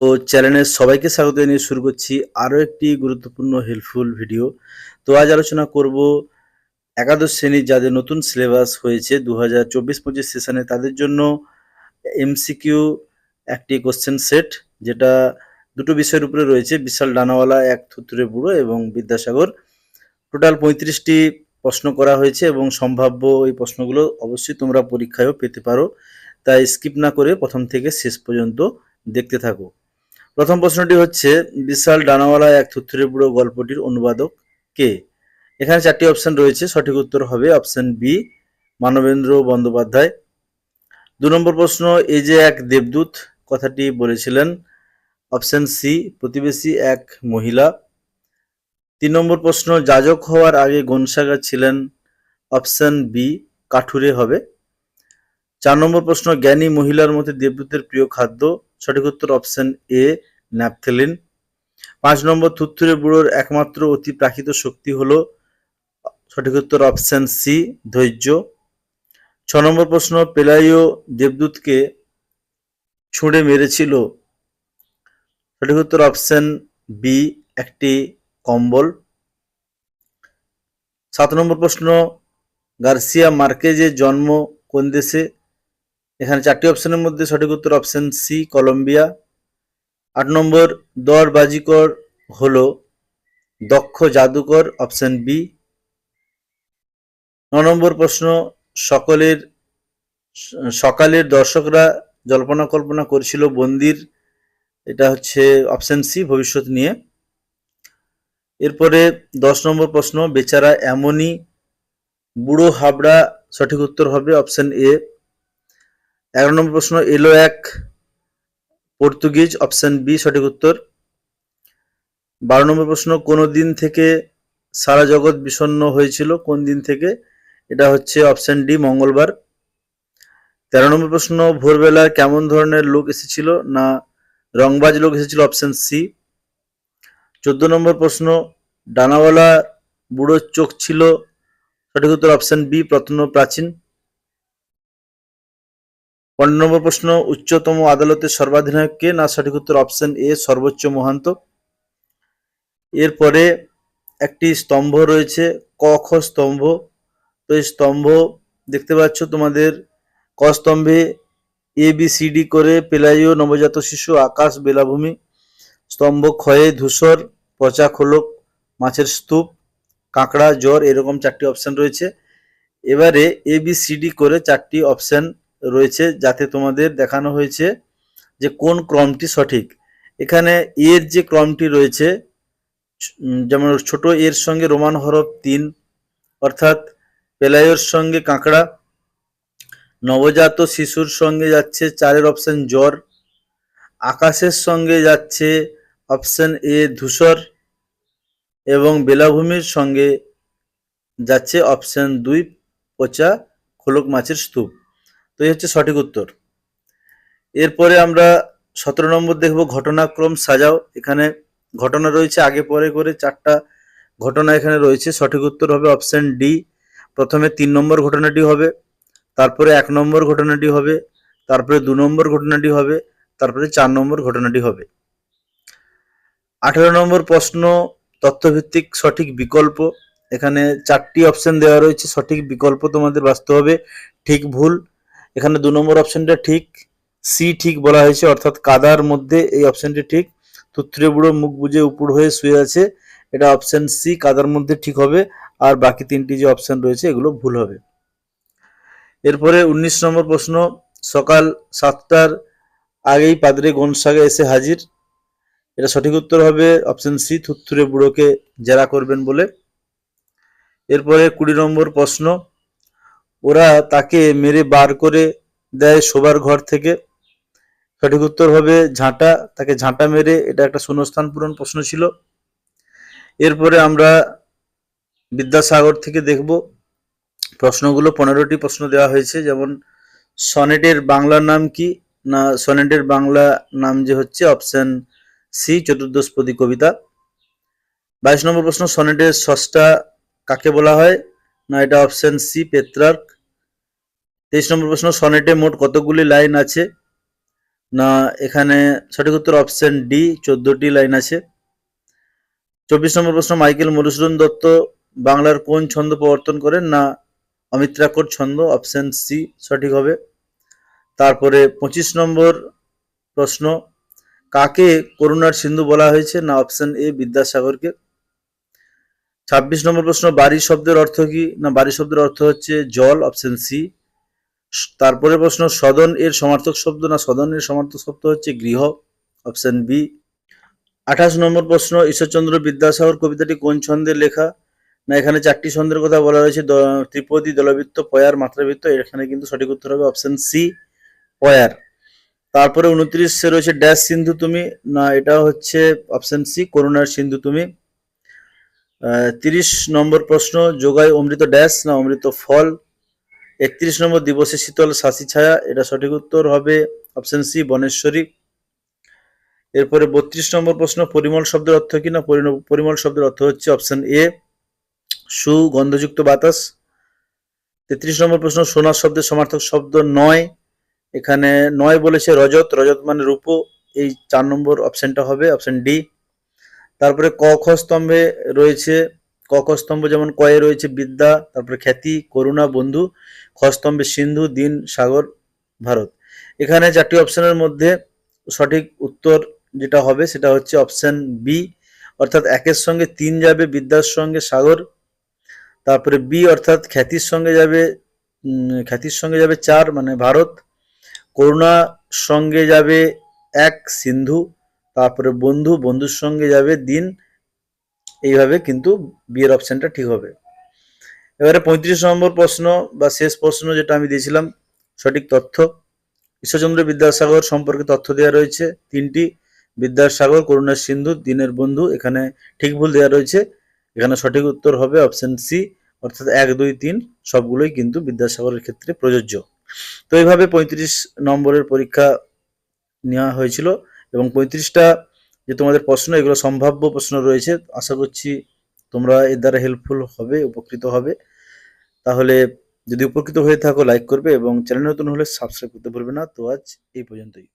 তো চ্যানেলের সবাইকে স্বাগত জানিয়ে শুরু করছি আরও একটি গুরুত্বপূর্ণ হেল্পফুল ভিডিও তো আজ আলোচনা করব একাদশ শ্রেণির যাদের নতুন সিলেবাস হয়েছে দু হাজার চব্বিশ পঁচিশ সেশনে তাদের জন্য এমসিকিউ একটি কোশ্চেন সেট যেটা দুটো বিষয়ের উপরে রয়েছে, বিশাল ডানাওয়ালা, এক থুতুরে বুড়ো এবং বিদ্যাসাগর। টোটাল পঁয়ত্রিশটি প্রশ্ন করা হয়েছে এবং সম্ভাব্য এই প্রশ্নগুলো অবশ্যই তোমরা পরীক্ষায়ও পেতে পারো। তাই স্কিপ না করে প্রথম থেকে শেষ পর্যন্ত দেখতে থাকো। প্রথম প্রশ্নটি হচ্ছে, বিশাল ডানাওয়ালা এক থুত্থুরে বুড়ো গল্পটির অনুবাদক কে? এখানে চারটি অপশন রয়েছে, সঠিক উত্তর হবে অপশন বি, মানবেন্দ্র বন্দ্যোপাধ্যায়। দু নম্বর প্রশ্ন, এই যে এক দেবদূত, কথাটি বলেছিলেন, অপশন সি, প্রতিবেশী এক মহিলা। তিন নম্বর প্রশ্ন, যাজক হওয়ার আগে গনসাগা ছিলেন, অপশন বি, কাঠুরে হবে। চার নম্বর প্রশ্ন, জ্ঞানী মহিলার মধ্যে দেবদূতের প্রিয় খাদ্য সঠিক উত্তর অপশন এ ন্যাপথেলিন পাঁচ নম্বর থুত্থুরে বুড়োর একমাত্র অতি প্রাকৃত শক্তি হলো, সঠিক উত্তর অপশন সি ধৈর্য। ছ নম্বর প্রশ্ন, পেলাইও দেবদূতকে ছুঁড়ে মেরেছিল। সঠিক উত্তর অপশন বি একটি কম্বল। সাত নম্বর প্রশ্ন, গার্সিয়া মার্কেজের জন্ম কোন দেশে? এখানে চারটি অপশনের মধ্যে সঠিক উত্তর অপশন সি, কলম্বিয়া। আট নম্বর, দর বাজিকর হলো দক্ষ জাদুকর, অপশন বি। ন নম্বর প্রশ্ন, সকলের, সকালের দর্শকরা জল্পনা কল্পনা করছিল বন্দির, এটা হচ্ছে অপশন সি, ভবিষ্যৎ নিয়ে। এরপরে দশ নম্বর প্রশ্ন, বেচারা এমনই বুড়ো হাবড়া সঠিক উত্তর হবে, অপশন এ। এগারো নম্বর প্রশ্ন, এলো এক পর্তুগিজ অপশন বি সঠিক উত্তর। বারো নম্বর প্রশ্ন, কোন দিন থেকে সারা জগৎ বিষণ্ণ হয়েছিল? কোন দিন থেকে? এটা হচ্ছে অপশন ডি মঙ্গলবার। তেরো নম্বর প্রশ্ন ভোরবেলা কেমন ধরনের লোক এসেছিল না রংবাজ লোক এসেছিল? অপশন সি চোদ্দ নম্বর প্রশ্ন, ডানাওয়ালা বুড়ো চোখ ছিল? সঠিক উত্তর অপশন বি প্রত্ন প্রাচীন। পনেরো নম্বর প্রশ্ন, উচ্চতম আদালতের সর্বাধিনায়ক কে? না, সঠিক উত্তর অপশন এ, সর্বোচ্চ মহান্ত। এরপরে একটি স্তম্ভ রয়েছে, ক খ স্তম্ভ। তো এই স্তম্ভ দেখতে পাচ্ছ তোমাদের, ক স্তম্ভে এ, বি, সি, ডি করে পেলাইও নবজাত শিশু, আকাশ, বেলাভূমি। স্তম্ভ ক্ষয়ে ধূসর, পচা খোলক, মাছের স্তূপ, কাঁকড়া, জ্বর, এরকম চারটি অপশন রয়েছে। এবারে এ, বি, সি, ডি করে চারটি অপশন রয়েছে যাতে তোমাদের দেখানো হয়েছে যে কোন ক্রমটি সঠিক। এখানে এর যে ক্রমটি রয়েছে যেমন ছোট এর সঙ্গে রোমান হরফ তিন, অর্থাৎ পেলাইয়ের সঙ্গে কাঁকড়া, নবজাত শিশুর সঙ্গে যাচ্ছে চারের অপশন জ্বর, আকাশের সঙ্গে যাচ্ছে অপশন এ ধূসর, এবং বেলাভূমির সঙ্গে যাচ্ছে অপশন দুই পচা খোলক মাছের স্তূপ। তো এই হচ্ছে সঠিক উত্তর। এরপরে আমরা সতেরো নম্বর দেখব, ঘটনাক্রম সাজাও। এখানে ঘটনা রয়েছে, আগে পরে করে চারটা ঘটনা এখানে রয়েছে। সঠিক উত্তর হবে অপশন ডি। প্রথমে তিন নম্বর ঘটনাটি হবে, তারপরে এক নম্বর ঘটনাটি হবে, তারপরে দু নম্বর ঘটনাটি হবে, তারপরে চার নম্বর ঘটনাটি হবে। আঠেরো নম্বর প্রশ্ন, তথ্যভিত্তিক সঠিক বিকল্প। এখানে চারটি অপশন দেওয়া রয়েছে, সঠিক বিকল্প তোমাদের বাঁচতে হবে। ঠিক ভুল এখানে দু নম্বর অপশনটা ঠিক সি ঠিক বলা হয়েছে, অর্থাৎ কাদার মধ্যে এই অপশনটি ঠিক। তুত্রে বুড়ো মুখ বুজে উপর হয়ে শুয়ে আছে, এটা অপশন সি কাদার মধ্যে ঠিক হবে, আর বাকি তিনটি যে অপশন রয়েছে, এগুলো ভুল হবে। এরপরে উনিশ নম্বর প্রশ্ন, সকাল সাতটার আগেই পাদ্রে গনসাগে এসে হাজির। এটা সঠিক উত্তর হবে অপশন সি থুত্থুরে বুড়োকে জেরা করবেন বলে। এরপরে কুড়ি নম্বর প্রশ্ন ওরা তাকে মেরে বার করে দেয় শোবার ঘর থেকে। সঠিক উত্তর হবে ঝাঁটা। তাকে ঝাঁটা মেরে, এটা একটা শূন্যস্থান পূরণ প্রশ্ন ছিল। এরপরে আমরা বিদ্যাসাগর থেকে দেখব। প্রশ্নগুলো পনেরোটি প্রশ্ন দেওয়া হয়েছে, যেমন সনেটের বাংলা নাম কি? না, সনেটের বাংলা নাম যে হচ্ছে অপশন সি, চতুর্দশপদী কবিতা। বাইশ নম্বর প্রশ্ন, সনেটের ষষ্ঠা কাকে বলা হয়? না এটা অপশন সি পেত্রার্ক তেইশ নম্বর প্রশ্ন, সনেটে মোট কতগুলি লাইন আছে? না, এখানে সঠিক উত্তর অপশন ডি চোদ্দটি লাইন আছে। চব্বিশ নম্বর প্রশ্ন, মাইকেল মধুসূদন দত্ত বাংলার কোন ছন্দ প্রবর্তন করেন? না অমিত্রাকর ছন্দ অপশন সি সঠিক হবে। তারপরে পঁচিশ নম্বর প্রশ্ন, কাকে করুণার সিন্ধু বলা হয়েছে? না অপশন এ বিদ্যাসাগরকে। ছাব্বিশ নম্বর প্রশ্ন, বাড়ি শব্দের অর্থ কি? না, বাড়ি শব্দের অর্থ হচ্ছে জল অপশন সি তারপরে প্রশ্ন, সদন এর সমার্থক শব্দ না, সদন এর সমার্থক শব্দ হচ্ছে গৃহ? অপশন বি আঠাশ নম্বর প্রশ্ন, ঈশ্বরচন্দ্র বিদ্যাসাগর কবিতাটি কোন ছন্দে লেখা? না, এখানে চারটি ছন্দের কথা বলা রয়েছে, দ- ত্রিপদী দলবৃত্ত, পয়ার, মাত্রাবৃত্ত, এখানে কিন্তু সঠিক উত্তর হবে অপশন সি পয়ার। তারপরে উনত্রিশে রয়েছে ড্যাশ সিন্ধু তুমি, না, এটা হচ্ছে অপশন সি করুণার সিন্ধু তুমি। তিরিশ নম্বর প্রশ্ন, যোগায় অমৃত ড্যাশ না অমৃত ফল? একত্রিশ নম্বর, দিবসে শীতল শাসি ছায়া। এটা সঠিক উত্তর হবে অপশন সি, বনেশ্বরী। এরপরে বত্রিশ নম্বর প্রশ্ন, পরিমল শব্দের অর্থ কি না? পরিমল শব্দের অর্থ হচ্ছে অপশন এ সুগন্ধযুক্ত বাতাস। তেত্রিশ নম্বর প্রশ্ন, সোনার শব্দের সমার্থক শব্দ নয়। এখানে নয় বলেছে রজত রজত মানে রূপ। এই চার নম্বর অপশনটা হবে অপশন ডি। তারপরে ক খ স্তম্ভে রয়েছে, ক খ স্তম্ভ যেমন কয়ে রয়েছে বিদ্যা, তারপরে খ্যাতি, করুণা, বন্ধু, খ স্তম্ভে সিন্ধু, দিন, সাগর, ভারত। এখানে চারটি অপশনের মধ্যে সঠিক উত্তর যেটা হবে সেটা হচ্ছে অপশন বি অর্থাৎ একের সঙ্গে তিন যাবে বিদ্যার সঙ্গে সাগর, তারপরে বি অর্থাৎ খ্যাতির সঙ্গে যাবে খ্যাতির সঙ্গে যাবে চার মানে ভারত করুণা সঙ্গে যাবে এক, সিন্ধু তারপরে বন্ধু, বন্ধুর সঙ্গে যাবে দিন। এইভাবে কিন্তু বিয়ের অপশনটা ঠিক হবে। এবারে পঁয়ত্রিশ নম্বর প্রশ্ন বা শেষ প্রশ্ন যেটা আমি দিয়েছিলাম, সঠিক তথ্য। ঈশ্বরচন্দ্র বিদ্যাসাগর সম্পর্কে তথ্য দেওয়া রয়েছে। তিনটি, বিদ্যাসাগর, করুণার সিন্ধু, দিনের বন্ধু, এখানে ঠিক ভুল দেওয়া রয়েছে। এখানে সঠিক উত্তর হবে অপশন সি অর্থাৎ এক, দুই, তিন, সবগুলোই কিন্তু বিদ্যাসাগরের ক্ষেত্রে প্রযোজ্য। তো এইভাবে পঁয়ত্রিশ নম্বরের পরীক্ষা নেওয়া হয়েছিল। এবং পঁয়ত্রিশটা যে তোমাদের প্রশ্ন, এগুলো সম্ভাব্য প্রশ্ন রয়েছে, আশা করছি তোমরা এর দ্বারা হেল্পফুল হবে, উপকৃত হবে। তাহলে যদি উপকৃত হয়ে থাকো লাইক করবে এবং চ্যানেল নতুন হলে সাবস্ক্রাইব করতে ভুলবে না। তো আজ এই পর্যন্তই।